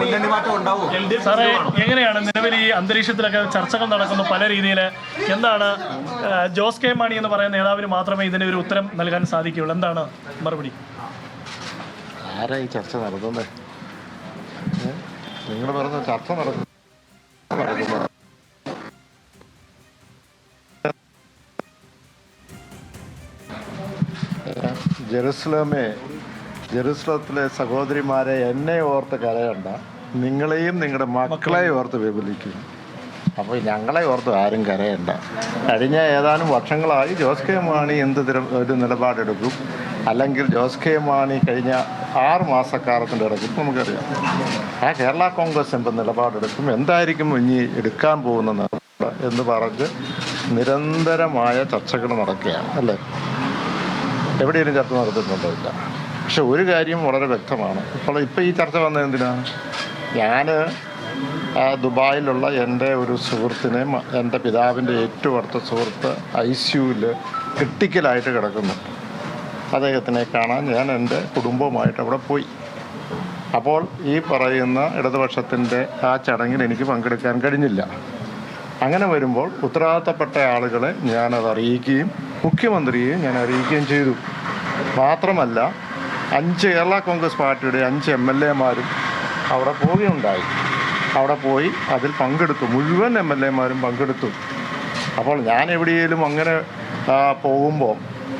മുന്നണി മാറ്റം ഉണ്ടാവും? സാറേ എങ്ങനെയാണ് നിലവിൽ ഈ അന്തരീക്ഷത്തിലൊക്കെ ചർച്ചകൾ നടക്കുന്നു പല രീതിയിൽ എന്താണ് ജോസ് കെ മാണി എന്ന് പറയുന്ന നേതാവിന് മാത്രമേ ഇതിന് ഒരു ഉത്തരം നൽകാൻ സാധിക്കുകയുള്ളൂ. എന്താണ് മറുപടി? ആരാ ഈ ചർച്ച നടത്തുന്നത് നിങ്ങൾ പറഞ്ഞ ചർച്ച നടക്കുന്നു ജെറുസലേമേ ജെറുസലത്തിലെ സഹോദരിമാരെ എന്നെ ഓർത്ത് കരയണ്ട. നിങ്ങളെയും നിങ്ങളുടെ മക്കളെയും ഓർത്ത് വിപുലിക്കുന്നു അപ്പോൾ ഞങ്ങളെ ഓർത്ത് ആരും കരയണ്ട. കഴിഞ്ഞ ഏതാനും വർഷങ്ങളായി ജോസ് കെ മാണി എന്ത് ഒരു നിലപാടെടുക്കും? അല്ലെങ്കിൽ ജോസ് കെ മാണി കഴിഞ്ഞ ആറ് മാസക്കാലത്തിന്റെ ഇടയ്ക്ക് നമുക്കറിയാം. ആ കേരള കോൺഗ്രസ് എന്ത് നിലപാടെടുക്കും? എന്തായിരിക്കും ഇനി എടുക്കാൻ പോകുന്ന നിലപാട് എന്ന് പറഞ്ഞ് നിരന്തരമായ ചർച്ചകൾ നടക്കുകയാണ് അല്ലേ? എവിടെയെങ്കിലും ചർച്ച നടത്തിയിട്ടുണ്ടോ ഇല്ല? പക്ഷെ ഒരു കാര്യം വളരെ വ്യക്തമാണ്. ഇപ്പോൾ ഇപ്പോൾ ഈ ചർച്ച വന്നത് എന്തിനാണ് ഞാൻ ദുബായിലുള്ള എന്റെ ഒരു സുഹൃത്തിനെ എന്റെ പിതാവിന്റെ ഏറ്റവും അടുത്ത സുഹൃത്ത് ഐ സിയുവിൽ ക്രിട്ടിക്കലായിട്ട് കിടക്കുന്നു. അദ്ദേഹത്തിനെ കാണാൻ ഞാൻ എന്റെ കുടുംബവുമായിട്ട് അവിടെ പോയി. അപ്പോൾ ഈ പറയുന്ന ഇടതുപക്ഷത്തിന്റെ ആ ചടങ്ങിൽ എനിക്ക് പങ്കെടുക്കാൻ കഴിഞ്ഞില്ല. അങ്ങനെ വരുമ്പോൾ ഉത്തരവാദിത്തപ്പെട്ട ആളുകളെ ഞാനത് അറിയിക്കുകയും മുഖ്യമന്ത്രിയെ ഞാൻ അറിയിക്കുകയും ചെയ്തു. മാത്രമല്ല അഞ്ച് കേരള കോൺഗ്രസ് പാർട്ടിയുടെ അഞ്ച് എം എൽ എമാരും അവിടെ പോവുകയുണ്ടായി. അവിടെ പോയി അതിൽ പങ്കെടുത്തു. മുഴുവൻ എം എൽ എമാരും പങ്കെടുത്തു. അപ്പോൾ ഞാൻ എവിടെയെങ്കിലും അങ്ങനെ പോകുമ്പോൾ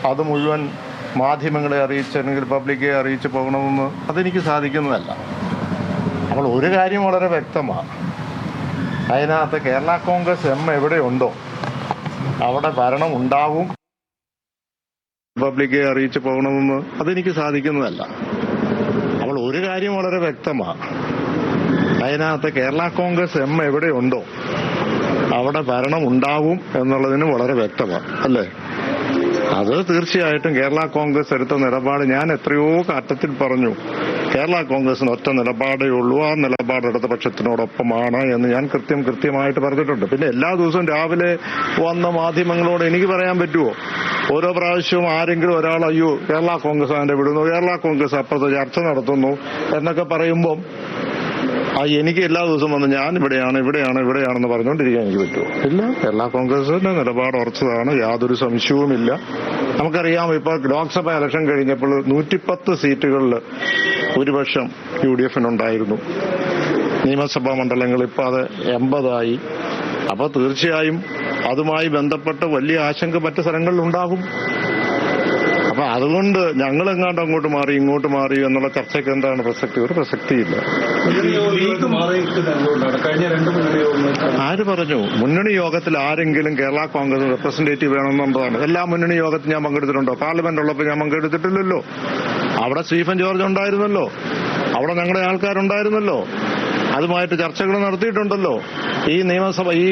അത് മുഴുവൻ മാധ്യമങ്ങളെ അറിയിച്ച് അല്ലെങ്കിൽ പബ്ലിക്കെ അറിയിച്ച് പോകണമെന്ന് അതെനിക്ക് സാധിക്കുന്നതല്ല. അപ്പോൾ ഒരു കാര്യം വളരെ വ്യക്തമാണ് അതിനകത്ത് കേരള കോൺഗ്രസ് എം എവിടെയുണ്ടോ അവിടെ ഭരണം ഉണ്ടാവും. പബ്ലിക്കെ അറിയിച്ചു പോകണമെന്ന് അതെനിക്ക് സാധിക്കുന്നതല്ല. അപ്പോൾ ഒരു കാര്യം വളരെ വ്യക്തമാണ് അതിനകത്ത് കേരള കോൺഗ്രസ് എം എവിടെയുണ്ടോ അവിടെ ഭരണം ഉണ്ടാവും എന്നുള്ളതിന് വളരെ വ്യക്തമാണ് അല്ലേ? അത് തീർച്ചയായിട്ടും കേരള കോൺഗ്രസ് എടുത്ത നിലപാട് ഞാൻ എത്രയോ കാറ്റത്തിൽ പറഞ്ഞു. കേരള കോൺഗ്രസിന് ഒറ്റ നിലപാടേ ഉള്ളൂ ആ നിലപാട് ഇടതുപക്ഷത്തിനോടൊപ്പമാണ് എന്ന് ഞാൻ കൃത്യം കൃത്യമായിട്ട് പറഞ്ഞിട്ടുണ്ട്. പിന്നെ എല്ലാ ദിവസവും രാവിലെ വന്ന മാധ്യമങ്ങളോട് എനിക്ക് പറയാൻ പറ്റുമോ ഓരോ പ്രാവശ്യവും ആരെങ്കിലും ഒരാൾ അയ്യോ കേരള കോൺഗ്രസ് അതിന്റെ വിടുന്നു കേരള കോൺഗ്രസ് അപ്പുറത്ത് ചർച്ച നടത്തുന്നു എന്നൊക്കെ പറയുമ്പം ആ എനിക്ക് എല്ലാ ദിവസവും വന്ന് ഞാൻ ഇവിടെയാണ് ഇവിടെയാണ് ഇവിടെയാണെന്ന് പറഞ്ഞുകൊണ്ടിരിക്കാൻ എനിക്ക് പറ്റുമോ? ഇല്ല. കേരള കോൺഗ്രസിന്റെ നിലപാട് ഉറച്ചതാണ് യാതൊരു സംശയവുമില്ല. നമുക്കറിയാം ഇപ്പൊ ലോക്സഭ ഇലക്ഷൻ കഴിഞ്ഞപ്പോൾ നൂറ്റിപ്പത്ത് സീറ്റുകളിൽ ഭൂരിപക്ഷം യു ഡി എഫിനുണ്ടായിരുന്നു നിയമസഭാ മണ്ഡലങ്ങൾ ഇപ്പൊ അത് എൺപതായി. അപ്പോൾ തീർച്ചയായും അതുമായി ബന്ധപ്പെട്ട് വലിയ ആശങ്ക മറ്റ് സ്ഥലങ്ങളിൽ ഉണ്ടാകും. അപ്പൊ അതുകൊണ്ട് ഞങ്ങൾ എങ്ങാണ്ട് അങ്ങോട്ട് മാറി ഇങ്ങോട്ട് മാറി എന്നുള്ള ചർച്ചയ്ക്ക് എന്താണ് പ്രസക്തി? ഒരു പ്രസക്തിയില്ല. ആര് പറഞ്ഞു? മുന്നണി യോഗത്തിൽ ആരെങ്കിലും കേരള കോൺഗ്രസ് റെപ്രസെന്റേറ്റീവ് വേണമെന്നുള്ളതാണ്. എല്ലാ മുന്നണി യോഗത്തിൽ ഞാൻ പങ്കെടുത്തിട്ടുണ്ടോ? പാർലമെന്റ് ഉള്ളപ്പോൾ ഞാൻ പങ്കെടുത്തിട്ടില്ലല്ലോ. അവിടെ സ്റ്റീഫൻ ജോർജ് ഉണ്ടായിരുന്നല്ലോ. അവിടെ ഞങ്ങളുടെ ആൾക്കാരുണ്ടായിരുന്നല്ലോ. അതുമായിട്ട് ചർച്ചകൾ നടത്തിയിട്ടുണ്ടല്ലോ. ഈ നിയമസഭ ഈ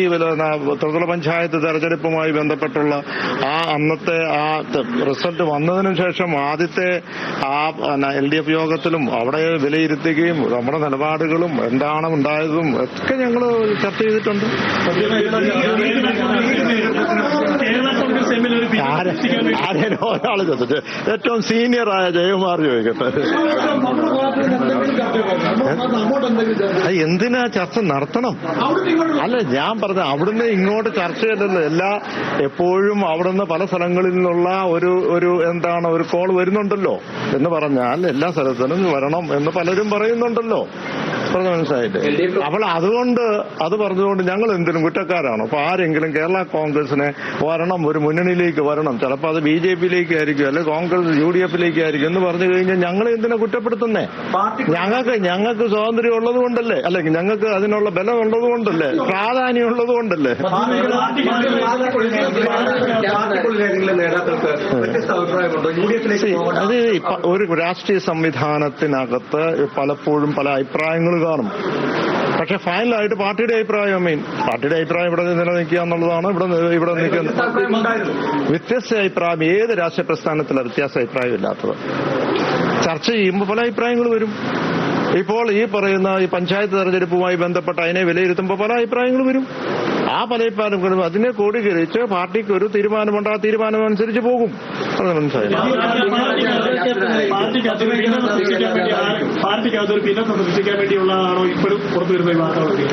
ത്രിതല പഞ്ചായത്ത് തെരഞ്ഞെടുപ്പുമായി ബന്ധപ്പെട്ടുള്ള ആ അന്നത്തെ ആ റിസൾട്ട് വന്നതിനു ശേഷം ആദ്യത്തെ ആ എൽ ഡി എഫ് യോഗത്തിലും അവിടെ വിലയിരുത്തുകയും നമ്മുടെ നിലപാടുകളും എന്താണ് ഉണ്ടായതും ഒക്കെ ഞങ്ങൾ ചർച്ച ചെയ്തിട്ടുണ്ട്. കേരള കോൺഗ്രസ് എമ്മിൽ ഒരു ഭിന്നത ആരെ സൃഷ്ടിക്കാൻ വേണ്ടി ആരേലും ഒരാൾ ചോദിച്ചിട്ട് ഏറ്റവും സീനിയറായ ജയകുമാർ ചോദിക്കട്ടെ എന്തിനാ ചർച്ച നടത്തണം? അല്ല ഞാൻ പറഞ്ഞ അവിടുന്ന് ഇങ്ങോട്ട് ചർച്ച ചെയ്തല്ലോ എല്ലാ എപ്പോഴും അവിടുന്ന് പല സ്ഥലങ്ങളിൽ നിന്നുള്ള ഒരു ഒരു എന്താണ് ഒരു കോൾ വരുന്നുണ്ടല്ലോ എന്ന് പറഞ്ഞാൽ എല്ലാ സ്ഥലത്തിനും വരണം എന്ന് പലരും പറയുന്നുണ്ടല്ലോ. പറഞ്ഞ മനസ്സിലായില്ലേ? അപ്പോൾ അതുകൊണ്ട് അത് പറഞ്ഞുകൊണ്ട് ഞങ്ങൾ എന്തിനും കുറ്റക്കാരാണ്. അപ്പൊ ആരെങ്കിലും കേരള കോൺഗ്രസിനെ വരണം ഒരു മുന്നണിയിലേക്ക് വരണം. ചിലപ്പോൾ അത് ബി ജെ പിയിലേക്ക് ആയിരിക്കും അല്ലെ കോൺഗ്രസ് യു ഡി എഫിലേക്ക് ആയിരിക്കും എന്ന് പറഞ്ഞു കഴിഞ്ഞാൽ ഞങ്ങൾ എന്തിനാ കുറ്റപ്പെടുത്തുന്നേ? ഞങ്ങൾക്ക് ഞങ്ങൾക്ക് സ്വാതന്ത്ര്യം ഉള്ളത് കൊണ്ടല്ലേ അല്ലെങ്കിൽ ഞങ്ങൾക്ക് അതിനുള്ള ബലം ഉള്ളത് കൊണ്ടല്ലേ പ്രാധാന്യം ഉള്ളത് കൊണ്ടല്ലേ അത് ഒരു രാഷ്ട്രീയ സംവിധാനത്തിനകത്ത് പലപ്പോഴും പല അഭിപ്രായങ്ങൾ കാണും. പക്ഷെ ഫൈനലായിട്ട് പാർട്ടിയുടെ അഭിപ്രായം മീൻ പാർട്ടിയുടെ അഭിപ്രായം ഇവിടെ നിലനിൽക്കുക എന്നുള്ളതാണ് ഇവിടെ ഇവിടെ നിൽക്കുന്നത്. വ്യത്യസ്ത അഭിപ്രായം ഏത് രാഷ്ട്രീയ പ്രസ്ഥാനത്തിലാണ് വ്യത്യാസ അഭിപ്രായം ഇല്ലാത്തത് ചർച്ച ചെയ്യുമ്പോൾ പല അഭിപ്രായങ്ങൾ വരും. ഇപ്പോൾ ഈ പറയുന്ന ഈ പഞ്ചായത്ത് തെരഞ്ഞെടുപ്പുമായി ബന്ധപ്പെട്ട് അതിനെ വിലയിരുത്തുമ്പോൾ പല അഭിപ്രായങ്ങൾ വരും. ആ പലയിപ്പാലും കൊടുക്കും അതിനെ കോടീകരിച്ച് പാർട്ടിക്ക് ഒരു തീരുമാനമുണ്ട് ആ തീരുമാനം അനുസരിച്ച് പോകും. അത് മനസ്സിലായി പാർട്ടിക്ക് അതൊരു ഭിന്നത സൃഷ്ടിക്കാൻ വേണ്ടിയുള്ളതാണോ ഇപ്പോഴും പുറത്തു വരുന്ന ഈ വാർത്തകളൊക്കെ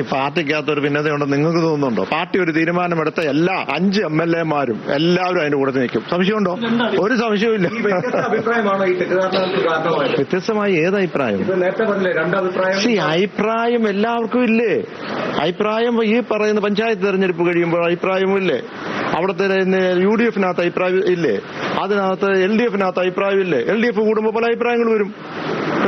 ഈ പാർട്ടിക്കകത്ത് ഒരു ഭിന്നതയുണ്ടെന്ന് നിങ്ങൾക്ക് തോന്നുന്നുണ്ടോ? പാർട്ടി ഒരു തീരുമാനമെടുത്ത എല്ലാ അഞ്ച് എം എൽ എമാരും എല്ലാവരും അതിന്റെ കൂടെ നിൽക്കും. സംശയമുണ്ടോ? ഒരു കാരണമായത്. വ്യത്യസ്തമായി ഏത് അഭിപ്രായം? സി അഭിപ്രായം എല്ലാവർക്കും ഇല്ലേ? അഭിപ്രായം ഈ പറയുന്ന പഞ്ചായത്ത് തെരഞ്ഞെടുപ്പ് കഴിയുമ്പോൾ അഭിപ്രായവും ഇല്ലേ? അവിടുത്തെ യു ഡി എഫിനകത്ത് അഭിപ്രായം ഇല്ലേ? അതിനകത്ത് എൽ ഡി എഫിനകത്ത് അഭിപ്രായം ഇല്ലേ? എൽ ഡി എഫ് കൂടുമ്പോൾ പല അഭിപ്രായങ്ങൾ വരും.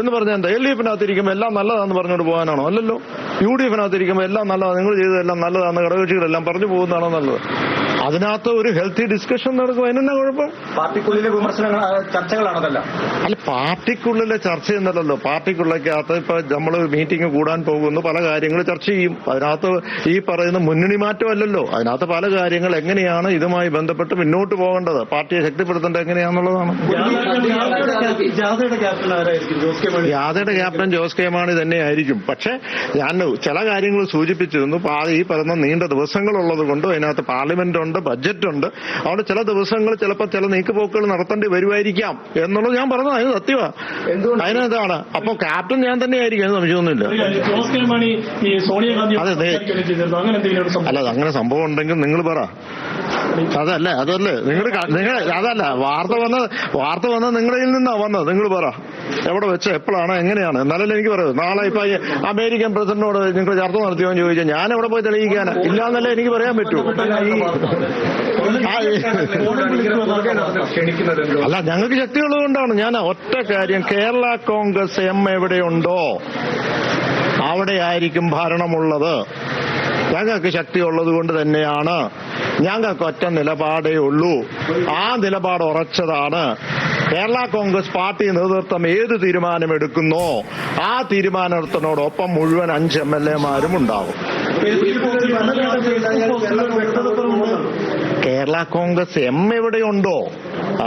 എന്ന് പറഞ്ഞാൽ എന്താ? എൽ ഡി എഫിനകത്ത് ഇരിക്കുമ്പോൾ എല്ലാം നല്ലതാണെന്ന് പറഞ്ഞുകൊണ്ട് പോകാനാണോ? അല്ലല്ലോ. യു ഡി എഫിനകത്തിരിക്കുമ്പോൾ എല്ലാം നല്ലതാണ് നിങ്ങൾ ചെയ്തതെല്ലാം നല്ലതാണെന്ന് ഘടകകക്ഷികളെല്ലാം പറഞ്ഞു പോകുന്നതാണോ നല്ലത്? അതിനകത്ത് ഒരു ഹെൽത്തി ഡിസ്കഷൻ നടക്കും. അതിനെന്നാ കുഴപ്പം? പാർട്ടിക്കുള്ളിലെ വിമർശനങ്ങൾ ചർച്ചകളാണതല്ല അല്ല പാർട്ടിക്കുള്ളിലെ ചർച്ച എന്നല്ലല്ലോ. പാർട്ടിക്കുള്ളക്കകത്ത് ഇപ്പൊ നമ്മൾ മീറ്റിംഗ് കൂടാൻ പോകുന്നു. പല കാര്യങ്ങൾ ചർച്ച ചെയ്യും. അതിനകത്ത് ഈ പറയുന്ന മുന്നണി മാറ്റമല്ലല്ലോ. അതിനകത്ത് പല കാര്യങ്ങൾ എങ്ങനെയാണ് ഇതുമായി ബന്ധപ്പെട്ട് മുന്നോട്ട് പോകേണ്ടത്? പാർട്ടിയെ ശക്തിപ്പെടുത്തേണ്ടത് എങ്ങനെയാണെന്നുള്ളതാണ് ജാഥയുടെ ക്യാപ്റ്റൻ ജോസ് കെ മണി. യാതയുടെ ക്യാപ്റ്റൻ ജോസ് മാണി തന്നെ ആയിരിക്കും പക്ഷെ ഞാൻ ചില കാര്യങ്ങൾ സൂചിപ്പിച്ചിരുന്നു. പാ- ഈ പറയുന്ന നീണ്ട ദിവസങ്ങളുള്ളത് കൊണ്ടും അതിനകത്ത് പാർലമെന്റ് ഉണ്ട് ബഡ്ജറ്റ് ഉണ്ട് അതുകൊണ്ട് ചില ദിവസങ്ങൾ ചിലപ്പോൾ ചില നീക്കുപോക്കുകൾ നടത്തേണ്ടി വരുമായിരിക്കാം എന്നുള്ളത് ഞാൻ പറഞ്ഞത് അതിന് സത്യമാണ്? അതിനെന്താണ് അപ്പൊ ക്യാപ്റ്റൻ ഞാൻ തന്നെയായിരിക്കും അതിന് സംശയമൊന്നുമില്ല. അതെ, അല്ല അങ്ങനെ സംഭവം? ഉണ്ടെങ്കിൽ നിങ്ങൾ പറ. അതല്ലേ അതല്ലേ. നിങ്ങൾ നിങ്ങൾ അതല്ല. വാർത്ത വന്ന വാർത്ത വന്നത് നിങ്ങളിൽ നിന്നാ വന്നത്. നിങ്ങൾ പറ. എവിടെ വെച്ച് എപ്പോഴാണ് എങ്ങനെയാണ്? എന്നാലല്ലേ എനിക്ക് പറയുന്നത് നാളെ ഇപ്പൊ അമേരിക്കൻ പ്രസിഡന്റിനോട് നിങ്ങൾ ചർച്ച നടത്തിയോ എന്ന് ചോദിച്ചാൽ ഞാൻ എവിടെ പോയി തെളിയിക്കാനാ? ഇല്ലാന്നല്ലേ എനിക്ക് പറയാൻ പറ്റൂ. അല്ല ഞങ്ങൾക്ക് ശക്തിയുള്ളത് കൊണ്ടാണ്. ഞാൻ ഒറ്റ കാര്യം കേരള കോൺഗ്രസ് എം എവിടെയുണ്ടോ അവിടെയായിരിക്കും ഭരണമുള്ളത്. ഞങ്ങൾക്ക് ശക്തിയുള്ളത് കൊണ്ട് തന്നെയാണ് ഞങ്ങൾക്ക് ഒറ്റ നിലപാടേ ഉള്ളൂ. ആ നിലപാട് ഉറച്ചതാണ്. കേരള കോൺഗ്രസ് പാർട്ടി നേതൃത്വം ഏത് തീരുമാനമെടുക്കുന്നോ ആ തീരുമാനത്തിനോടൊപ്പം മുഴുവൻ അഞ്ച് എം എൽ എമാരും ഉണ്ടാവും. കേരള കോൺഗ്രസ് എം എവിടെയുണ്ടോ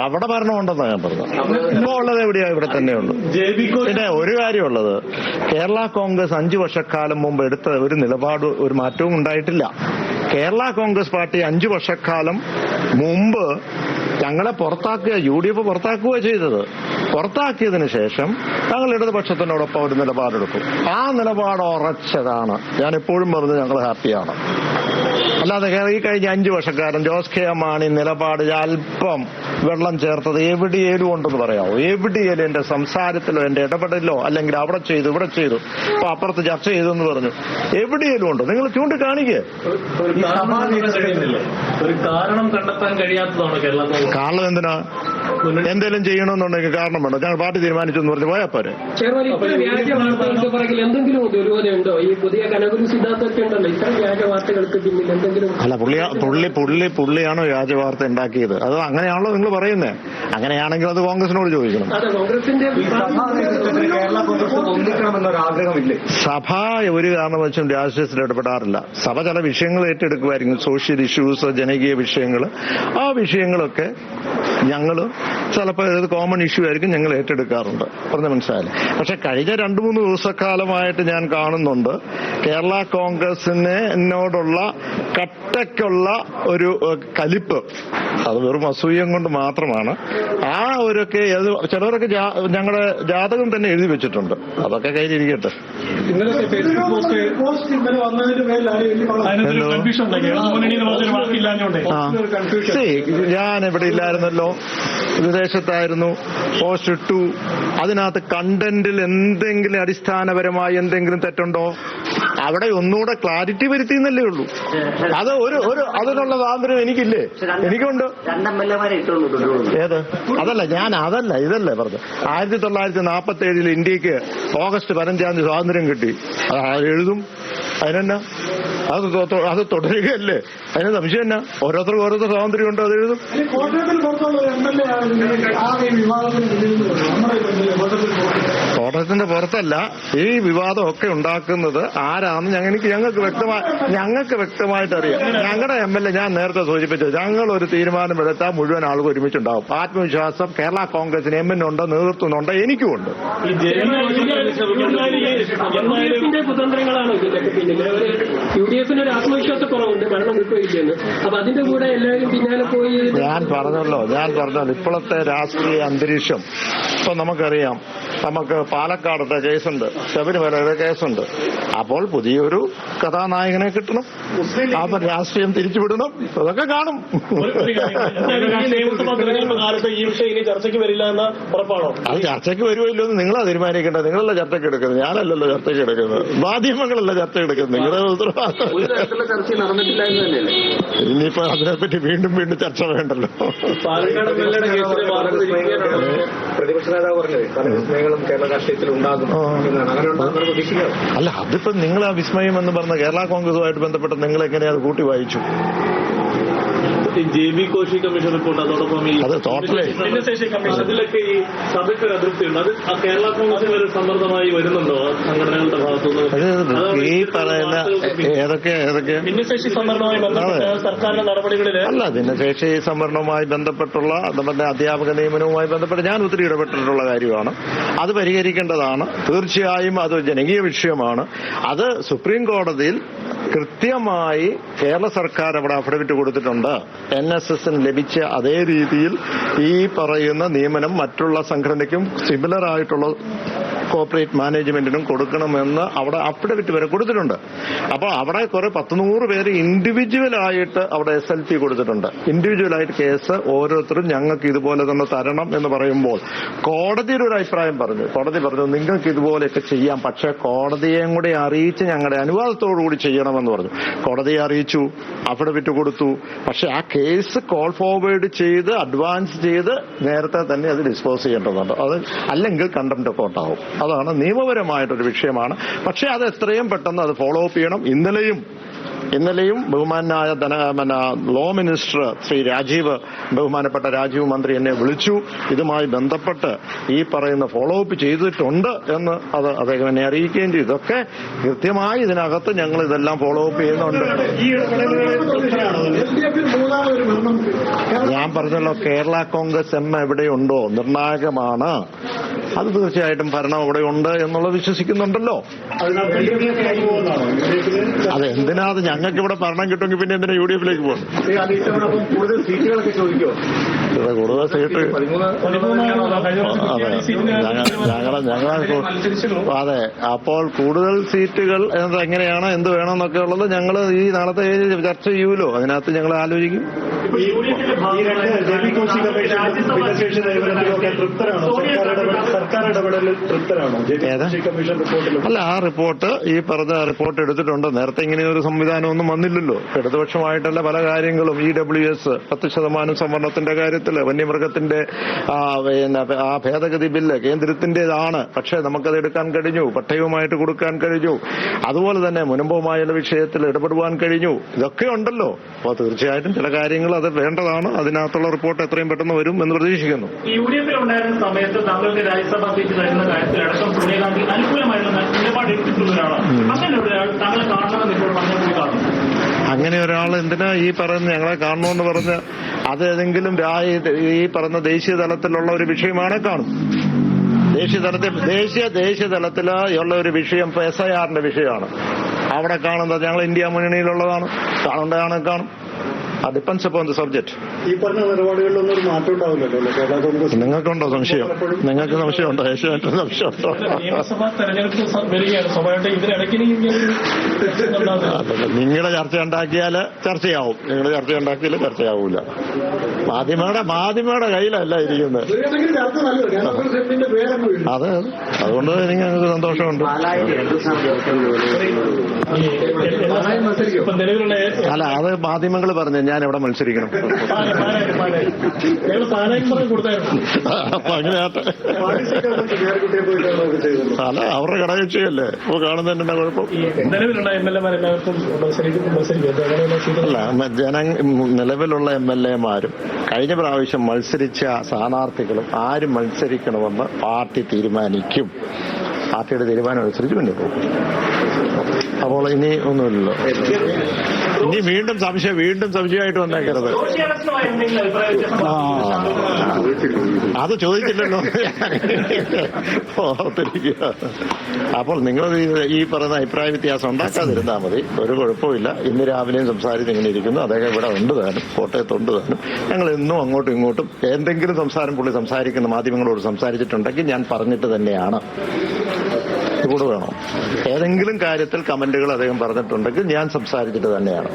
അവിടെ ഭരണമുണ്ടെന്നാണ് ഞാൻ പറഞ്ഞത്. ഇപ്പൊ ഉള്ളത് എവിടെയാ? ഇവിടെ തന്നെയുണ്ട്. പിന്നെ ഒരു കാര്യമുള്ളത് കേരള കോൺഗ്രസ് അഞ്ചു വർഷക്കാലം മുമ്പ് എടുത്ത ഒരു നിലപാട് ഒരു മാറ്റവും ഉണ്ടായിട്ടില്ല. കേരള കോൺഗ്രസ് പാർട്ടി അഞ്ചു വർഷക്കാലം മുമ്പ് ഞങ്ങളെ പുറത്താക്കുക യു ഡി എഫ് പുറത്താക്കുക ചെയ്തത്. പുറത്താക്കിയതിനു ശേഷം ഞങ്ങൾ ഇടതുപക്ഷത്തിനോടൊപ്പം ഒരു നിലപാടെടുക്കും. ആ നിലപാട് ഉറച്ചതാണ്. ഞാൻ എപ്പോഴും പറഞ്ഞത് ഞങ്ങൾ ഹാപ്പിയാണ്. അല്ലാതെ ഈ കഴിഞ്ഞ അഞ്ചു വർഷക്കാരൻ ജോസ് കെ മാണി നിലപാട് അല്പം വെള്ളം ചേർത്തത് എവിടെയേലും ഉണ്ടെന്ന് പറയാമോ എവിടെയേലും എന്റെ സംസാരത്തിലോ എന്റെ ഇടപെടലിലോ അല്ലെങ്കിൽ അവിടെ ചെയ്തു ഇവിടെ ചെയ്തു അപ്പൊ അപ്പുറത്ത് ചർച്ച ചെയ്തു എന്ന് പറഞ്ഞു. എവിടെയേലും ഉണ്ടോ? നിങ്ങൾ ചൂണ്ടിക്കാണിക്കേ. കാണിക്കേ ഒരു കാരണം കണ്ടെത്താൻ കഴിയാത്തതാണോ കാരണം എന്തിനാ? എന്തെങ്കിലും ചെയ്യണമെന്നുണ്ടെങ്കിൽ കാരണം വേണ്ട ഞങ്ങൾ പാർട്ടി തീരുമാനിച്ചു എന്ന് പറഞ്ഞ് പോയാൽ പോരെ. അല്ല പുള്ളി പുള്ളി പുള്ളി പുള്ളിയാണോ വ്യാജ വാർത്ത ഉണ്ടാക്കിയത്? അത് അങ്ങനെയാണല്ലോ നിങ്ങൾ പറയുന്നത് അങ്ങനെയാണെങ്കിൽ അത് കോൺഗ്രസിനോട് ചോദിക്കണം. സഭ ഒരു കാരണവശാലും രാഷ്ട്രീയത്തിൽ ഇടപെടാറില്ല സഭ ചില വിഷയങ്ങൾ ഏറ്റെടുക്കുമായിരിക്കും. സോഷ്യൽ ഇഷ്യൂസ് ജനകീയ വിഷയങ്ങൾ ആ വിഷയങ്ങളൊക്കെ ഞങ്ങൾ ചിലപ്പോൾ ഇത് കോമൺ ഇഷ്യൂ ആയിരിക്കും ഞങ്ങൾ ഏറ്റെടുക്കാറുണ്ട്. പറഞ്ഞ മനസ്സിലായില്ലേ? പക്ഷെ കഴിഞ്ഞ രണ്ടു മൂന്ന് ദിവസക്കാലമായിട്ട് ഞാൻ കാണുന്നുണ്ട് കേരള കോൺഗ്രസിനോടുള്ള എന്നോടുള്ള കട്ടയ്ക്കുള്ള ഒരു കലിപ്പ്. അത് വെറും അസൂയം കൊണ്ട് മാത്രമാണ്. ആ ഒരുക്കെ ചിലവരൊക്കെ ഞങ്ങളുടെ ജാതകം തന്നെ എഴുതി വെച്ചിട്ടുണ്ട്. അതൊക്കെ കയ്യിലിരിക്കട്ടെ. ഞാൻ ഇവിടെ ഇല്ലായിരുന്നല്ലോ. വിദേശത്തായിരുന്നു. പോസ്റ്റ് ഇട്ടു. അതിനകത്ത് കണ്ടന്റിൽ എന്തെങ്കിലും അടിസ്ഥാനപരമായി എന്തെങ്കിലും തെറ്റുണ്ടോ? അവിടെ ഒന്നുകൂടെ ക്ലാരിറ്റി വരുത്തി എന്നല്ലേ ഉള്ളൂ. അത് ഒരു ഒരു അതിനുള്ള സ്വാതന്ത്ര്യം എനിക്കില്ലേ? എനിക്കുണ്ട്. ഏത്? അതല്ല ഞാൻ അതല്ല ഇതല്ലേ പറഞ്ഞു ആയിരത്തി തൊള്ളായിരത്തി നാൽപ്പത്തി ഏഴിൽ ഇന്ത്യയ്ക്ക് ഓഗസ്റ്റ് പതിനഞ്ചാം തീയതി സ്വാതന്ത്ര്യം കിട്ടി. അത് എഴുതും? അതിനെന്നാ? അത് അത് തുടരുകയല്ലേ? അതിന് സംശയം എന്നാ? ഓരോരുത്തർക്കും ഓരോരുത്തർ സ്വാതന്ത്ര്യം ഉണ്ടോ അത് എഴുതും? കോട്ടയത്തിൽ പുറത്തുള്ള എം എൽ എ നമ്മുടെ പുറത്തല്ല ഈ വിവാദമൊക്കെ ഉണ്ടാക്കുന്നത് ആരാന്ന് ഞങ്ങൾ എനിക്ക് ഞങ്ങൾക്ക് വ്യക്തമായി ഞങ്ങൾക്ക് വ്യക്തമായിട്ട് അറിയാം ഞങ്ങളുടെ എം എൽ എ ഞാൻ നേരത്തെ സൂചിപ്പിച്ചത് ഞങ്ങൾ ഒരു തീരുമാനം എടുത്താൽ മുഴുവൻ ആളുകൾ ഒരുമിച്ചുണ്ടാവും. ആത്മവിശ്വാസം കേരള കോൺഗ്രസിന് എമ്മിനുണ്ട് നേതൃത്വമുണ്ട് എനിക്കുമുണ്ട് ഈ ഉണ്ട്. യു ഡി പിന്നിൽ യു ഡി എഫിന് ഒരു ആത്മവിശ്വാസ കുറവുണ്ട് ഭരണം കിട്ടുകയില്ലെന്ന്. അപ്പൊ അതിന്റെ കൂടെ എല്ലാവരും പിന്നാലെ പോയി ഞാൻ പറഞ്ഞല്ലോ ഞാൻ പറഞ്ഞല്ലോ ഇപ്പോഴത്തെ രാഷ്ട്രീയ അന്തരീക്ഷം. ഇപ്പൊ നമുക്കറിയാം നമുക്ക് പാലക്കാടത്തെ കേസുണ്ട്. ശബരിമലയുടെ കേസുണ്ട്. അപ്പോൾ പുതിയൊരു കഥാനായകനെ കിട്ടണം. അപ്പൊ രാഷ്ട്രീയം തിരിച്ചുവിടണം. അതൊക്കെ കാണും. ചർച്ചയ്ക്ക് വരില്ല എന്ന ഉറപ്പാണോ? അത് ചർച്ചയ്ക്ക് വരുമല്ലോ എന്ന് നിങ്ങളാ തീരുമാനിക്കേണ്ടത്. നിങ്ങളല്ല ചർച്ചയ്ക്ക് എടുക്കുന്നത്. ഞാനല്ലല്ലോ ചർച്ചയ്ക്ക് എടുക്കുന്നത്. മാധ്യമങ്ങളല്ല ചർച്ച എടുക്കുന്നത്. നിങ്ങളുടെ തന്നെയല്ലേ? ഇനിയിപ്പോ അതിനെപ്പറ്റി വീണ്ടും വീണ്ടും ചർച്ച വേണ്ടല്ലോ. പാലക്കാട് പ്രതിപക്ഷ നേതാവ് പറഞ്ഞത്. വിസ്മയങ്ങളും കേരള രാഷ്ട്രീയത്തിൽ ഉണ്ടാകും. എന്നാണ്. അങ്ങനെ അല്ല അതിപ്പോ നിങ്ങൾ ആ വിസ്മയം എന്ന് പറഞ്ഞ കേരള കോൺഗ്രസുമായിട്ട് ബന്ധപ്പെട്ട് നിങ്ങൾ എങ്ങനെയാ അത് കൂട്ടി വായിച്ചു? J B Koshy commission report അതോടൊപ്പം ഈ അത് ടോട്ടലി ഭിന്നശേഷി കമ്മീഷൻ അതിലൊക്കെ ഈ സഭയ്ക്ക് ഒരു അതൃപ്തിയുണ്ട് അത് കേരള കോൺഗ്രസിന് ഒരു സമ്മർദ്ദമായി വരുന്നുണ്ടോ? ആ സംഘടനകളുടെ ഭാഗത്തുനിന്ന്? അത് അതാണ് ഈ ഈ പറയുന്ന ഏതൊക്കെ ഏതൊക്കെ? ഭിന്നശേഷി സംവരണവുമായി ബന്ധപ്പെട്ട് സർക്കാരിന്റെ അല്ല ഭിന്നശേഷി സംവരണവുമായി ബന്ധപ്പെട്ടുള്ള നമ്മുടെ അധ്യാപക നിയമനവുമായി ബന്ധപ്പെട്ട് ഞാൻ ഒത്തിരി ഇടപെട്ടിട്ടുള്ള കാര്യമാണ്. അത് പരിഹരിക്കേണ്ടതാണ്. തീർച്ചയായും അത് ജനകീയ വിഷയമാണ്. അത് സുപ്രീം കോടതിയിൽ കൃത്യമായി കേരള സർക്കാർ അവിടെ അഫിഡവിറ്റ് കൊടുത്തിട്ടുണ്ട്. എൻ എസ് എസിന് ലഭിച്ച അതേ രീതിയിൽ ഈ പറയുന്ന നിയമനം മറ്റുള്ള സംഘടനയ്ക്കും സിമിലർ ആയിട്ടുള്ള കോർപ്പറേറ്റ് മാനേജ്മെന്റിനും കൊടുക്കണമെന്ന് അവിടെ അഫിഡവിറ്റ് വരെ കൊടുത്തിട്ടുണ്ട്. അപ്പോൾ അവിടെ കുറെ പത്ത് നൂറ് പേര് ഇൻഡിവിജ്വൽ ആയിട്ട് അവിടെ എസ് എൽ പി കൊടുത്തിട്ടുണ്ട്. ഇൻഡിവിജ്വൽ ആയിട്ട് കേസ് ഓരോരുത്തരും ഞങ്ങൾക്ക് ഇതുപോലെ തന്നെ തരണം എന്ന് പറയുമ്പോൾ കോടതിയുടെ ഒരു അഭിപ്രായം പറഞ്ഞു. കോടതി പറഞ്ഞു നിങ്ങൾക്ക് ഇതുപോലെയൊക്കെ ചെയ്യാം പക്ഷെ കോടതിയെയും കൂടി അറിയിച്ച് ഞങ്ങളുടെ അനുവാദത്തോടു കൂടി ചെയ്യണമെന്ന് പറഞ്ഞു. കോടതിയെ അറിയിച്ചു അഫിഡവിറ്റ് കൊടുത്തു. പക്ഷെ ആ കേസ് കോൾ ഫോർവേഡ് ചെയ്ത് അഡ്വാൻസ് ചെയ്ത് നേരത്തെ തന്നെ അത് ഡിസ്പോസ് ചെയ്യേണ്ടതുണ്ട്. അത് അല്ലെങ്കിൽ കണ്ടംപ്റ്റ് കോട്ടാവും അതാണ് നിയമപരമായിട്ടൊരു വിഷയമാണ്. പക്ഷേ അത് എത്രയും പെട്ടെന്ന് അത് ഫോളോ അപ്പ് ചെയ്യണം. ഇന്നലെയും ഇന്നലെയും ബഹുമാനായ ലോ മിനിസ്റ്റർ ശ്രീ രാജീവ് ബഹുമാനപ്പെട്ട രാജീവ് മന്ത്രി എന്നെ വിളിച്ചു. ഇതുമായി ബന്ധപ്പെട്ട് ഈ പറയുന്ന ഫോളോ അപ്പ് ചെയ്തിട്ടുണ്ട് എന്ന് അത് അദ്ദേഹം എന്നെ അറിയിക്കുകയും ചെയ്തു. ഇതൊക്കെ കൃത്യമായി ഇതിനകത്ത് ഞങ്ങൾ ഇതെല്ലാം ഫോളോ അപ്പ് ചെയ്യുന്നുണ്ട്. ഞാൻ പറഞ്ഞല്ലോ കേരള കോൺഗ്രസ് എം എവിടെയുണ്ടോ നിർണായകമാണ്. അത് തീർച്ചയായിട്ടും ഭരണം അവിടെ ഉണ്ട് എന്നുള്ളത് വിശ്വസിക്കുന്നുണ്ടല്ലോ. അതെന്തിനാ അത് ഞങ്ങൾക്ക് ഇവിടെ ഭരണം കിട്ടുമെങ്കിൽ പിന്നെ എന്തിനാ യു ഡി എഫിലേക്ക് പോകും കൂടുതൽ സീറ്റ്. അതെ. ഞങ്ങളെ ഞങ്ങളെ അതെ അപ്പോൾ കൂടുതൽ സീറ്റുകൾ എന്നത് എങ്ങനെയാണ് എന്ത് വേണമെന്നൊക്കെ ഉള്ളത് ഞങ്ങൾ ഈ നാളത്തെ ചർച്ച ചെയ്യൂലോ അതിനകത്ത് ഞങ്ങൾ ആലോചിക്കും. അല്ല ആ റിപ്പോർട്ട് ഈ പറഞ്ഞ റിപ്പോർട്ട് എടുത്തിട്ടുണ്ട്. നേരത്തെ ഇങ്ങനെ ഒരു സംവിധാനമൊന്നും വന്നില്ലല്ലോ. ഇടതുപക്ഷമായിട്ടല്ല പല കാര്യങ്ങളും. ഇ ഡബ്ല്യു എസ് പത്ത് ശതമാനം സംവരണത്തിന്റെ കാര്യത്തിൽ വന്യമൃഗത്തിന്റെ ആ, ഭേദഗതി ബില്ല് കേന്ദ്രത്തിന്റേതാണ്. പക്ഷേ നമുക്കത് എടുക്കാൻ കഴിഞ്ഞു. പട്ടയവുമായിട്ട് കൊടുക്കാൻ കഴിഞ്ഞു. അതുപോലെ തന്നെ മുനമ്പവുമായുള്ള വിഷയത്തിൽ ഇടപെടുവാൻ കഴിഞ്ഞു. ഇതൊക്കെ ഉണ്ടല്ലോ. അപ്പോൾ തീർച്ചയായിട്ടും ചില കാര്യങ്ങൾ അത് വേണ്ടതാണ്. അതിനകത്തുള്ള റിപ്പോർട്ട് എത്രയും പെട്ടെന്ന് വരും എന്ന് പ്രതീക്ഷിക്കുന്നു. യു ഡി സമയത്ത് താങ്കൾക്ക് രാജ്യസഭാ സീറ്റ് തരുന്ന കാര്യത്തിലടക്കം സോണിയാഗാന്ധി അനുകൂലമായിട്ടുള്ള നിലപാട് എടുത്തിട്ടുള്ള ഒരാളാണ് അങ്ങനെ ഒരാൾ താങ്കളെ കാണണമെന്ന് ഇപ്പോൾ പറഞ്ഞപ്പോൾ കാണും അങ്ങനെ ഒരാൾ എന്തിനാ ഈ പറയുന്ന ഞങ്ങളെ കാണണമെന്ന് പറഞ്ഞ് അത് ഏതെങ്കിലും ഈ പറഞ്ഞ ദേശീയ തലത്തിലുള്ള ഒരു വിഷയമാണ് കാണും. ദേശീയ തലത്തിൽ ദേശീയ ദേശീയ തലത്തിൽ ഉള്ള ഒരു വിഷയം എസ് ഐ ആറിന്റെ വിഷയമാണ്. അവിടെ കാണുന്നത് ഞങ്ങൾ ഇന്ത്യ മുന്നണിയിലുള്ളതാണ്. കാണേണ്ടതാണ് കാണും. അത് ഡിപ്പെൻസ് അപ്പോൺ ദ സബ്ജക്ട് ഈ പറഞ്ഞ നിലപാടുകളിലൊന്നും ഒരു മാറ്റം ഉണ്ടാവില്ലല്ലോ അല്ലേ? കേരള കോൺഗ്രസ് നിങ്ങൾക്കുണ്ടോ സംശയം? നിങ്ങൾക്ക് സംശയം ഉണ്ടോ? സംശയമുണ്ടോ നിയമസഭാ തെരഞ്ഞെടുപ്പ് വരികയാണ്. സ്വാഭാവികമായിട്ട് ഇതിനിടയ്ക്ക് നിങ്ങളുടെ ചർച്ച ഉണ്ടാക്കിയാൽ ചർച്ചയാവും. നിങ്ങൾ ചർച്ച ഉണ്ടാക്കിയാൽ ചർച്ചയാവൂല. മാധ്യമയുടെ മാധ്യമയുടെ കയ്യിലല്ല ഇരിക്കുന്നത്. അതെ അതെ. അതുകൊണ്ട് എനിക്ക് സന്തോഷമുണ്ട്. അല്ല അത് മാധ്യമങ്ങൾ പറഞ്ഞു ഞാൻ എവിടെ മത്സരിക്കണം അപ്പൊ ചെയ്തത് അല്ല അവരുടെ ഘടകക്ഷിയല്ലേ ഇപ്പൊ കാണുന്നതിന് എന്നാ കുഴപ്പം അല്ല ജന നിലവിലുള്ള എം എൽ എമാരും കഴിഞ്ഞ പ്രാവശ്യം മത്സരിച്ച സ്ഥാനാർത്ഥികളും ആരും മത്സരിക്കണമെന്ന് പാർട്ടി തീരുമാനിക്കും. പാർട്ടിയുടെ തീരുമാനം അനുസരിച്ച് മുന്നോട്ട് പോകും. അപ്പോൾ ഇനി ഒന്നുമില്ലല്ലോ. ഇനി വീണ്ടും സംശയം വീണ്ടും സംശയമായിട്ട് വന്നേക്കരുത്. അത് ചോദിച്ചില്ലല്ലോ. അപ്പോൾ നിങ്ങൾ ഈ- പറയുന്ന അഭിപ്രായ വ്യത്യാസം ഉണ്ടാക്കാതിരുന്നാൽ മതി. ഒരു കുഴപ്പമില്ല ഇന്ന് രാവിലെയും സംസാരിച്ച് ഇങ്ങനെ ഇരിക്കുന്നു. അദ്ദേഹം ഇവിടെ ഉണ്ട് കോട്ടയത്ത് താനും. ഞങ്ങൾ ഇന്നും അങ്ങോട്ടും ഇങ്ങോട്ടും എന്തെങ്കിലും സംസാരം പുള്ളി സംസാരിക്കുന്ന മാധ്യമങ്ങളോട് സംസാരിച്ചിട്ടുണ്ടെങ്കിൽ ഞാൻ പറഞ്ഞിട്ട് തന്നെയാണ്. കൂടെ വേണം. ഏതെങ്കിലും കാര്യത്തിൽ കമന്റുകൾ അദ്ദേഹം പറഞ്ഞിട്ടുണ്ടെങ്കിൽ ഞാൻ സംസാരിച്ചിട്ട് തന്നെയാണ്.